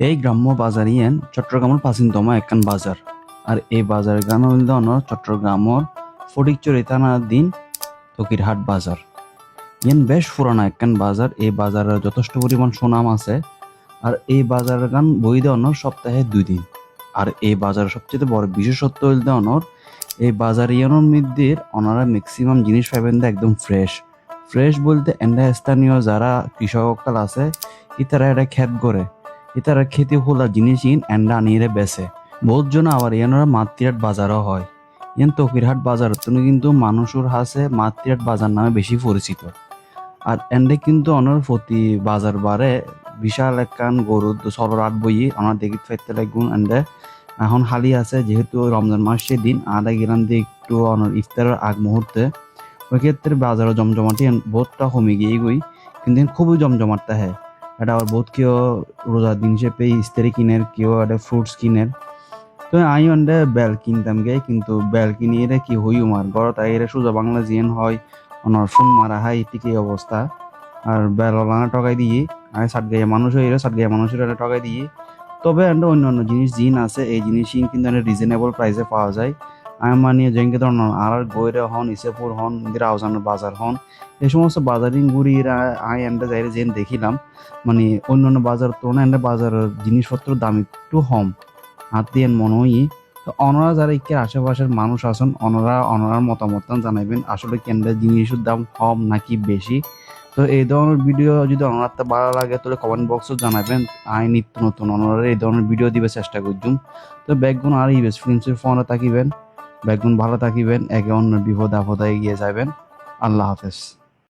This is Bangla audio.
এই গ্রাম্য বাজার ইয়েন চট্টগ্রামের প্রাচীনতম একখান বাজার আর এই বাজারের গান চট্টগ্রামের ফটিকচুরি দিন তকিরহাট বাজার ইয়েন বেশ পুরানা একখান বাজার এই বাজারের যথেষ্ট পরিমাণ সুনাম আছে। আর এই বাজারের গান বই দেওয়ানোর সপ্তাহে দুই দিন। আর এই বাজারের সবচেয়ে বড় বিশেষত্ব হইল দেওয়ানোর এই বাজার ইয়ানোর মধ্যে ওনারা ম্যাক্সিমাম জিনিস পাইবেন দে একদম ফ্রেশ ফ্রেশ বলতে এন্ডা স্থানীয় যারা কৃষককাল আছে ইতারা এটা খেত করে ইতারা খেতে খোলা জিনিস ইন এন্ডা আনিয়ে বেছে। বহুত জন আবার ইয়ানোরা মাতৃহাট বাজারও হয়। ইয়ান তকিরহাট বাজার তুমি কিন্তু মানুষের হাসে মাতৃহাট বাজার নামে বেশি পরিচিত। আর এন্ডে কিন্তু অনর প্রতি বাজার বারে বিশাল একখান গরু সররাট বই আমার দেখি ফেরতে লাগুন এন্ডে। এখন হালি আছে, যেহেতু রমজান মাসের দিন, আধা গেলাম দিয়ে একটু অনর ইফতারের আগ মুহূর্তে। ওই ক্ষেত্রে বাজারও জমজমাটি বহুতটা কমে গিয়ে গই। কিন্তু খুবই জমজমাটটা হ্যাঁ। এটা আবার বহুত কেউ রোজার দিন হিসেবে ইস্তারি কিনের কেউ একটা ফ্রুটস কিনের। তো আমি অন্ডে বেল কিনতাম গে, কিন্তু বেল কিনিয়ে রে কি হই উমার ঘরত আইরে সোজা বাংলা জিয়েন হয় অনর ফোন মারা হাই টিকে অবস্থা? আর বেল ওলানা টকাই দিয়ে আর সাত গাইয়া মানুষ হইলে সাত গাইয়া মানুষের একটা টকাই দিয়ে তবে অন্য অন্য জিনিস জিন আছে, এই জিনিস কিন্তু রিজনেবল প্রাইসে পাওয়া যায়। আমি মানে যেঙ্গে ধরনের আর গৈরে হন, ইসেপুর হন ইন্দিরা আউজানের বাজার হন। এই সমস্ত বাজারিং ঘুরি আই এন্ডে যাই যেন দেখিলাম। মানে অন্য অন্য বাজার তুলনায় এন্ডে বাজারের জিনিসপত্রের দাম একটু হম হাত দিয়ে মনে হয় তো অনরা যারা ইকের আশেপাশের মানুষ আছেন, অনরা, অনরার মতামত জানাবেন আসলে কেন্দ্রের জিনিসের দাম কম নাকি বেশি। তো এই ধরনের ভিডিও যদি অনার ভালো লাগে, তাহলে কমেন্ট বক্সও জানাবেন আই নিত্য নতুন অনরা এই ধরনের ভিডিও দিবে চেষ্টা করছুম তো ব্যাকগুণ আর ইবেস ফিল্মসের ফোনে থাকিবেন। ব্যাকগুণ ভালো থাকিবেন একে অন্য বিপদ আপদে এগিয়ে যাবেন আল্লাহ হাফেজ।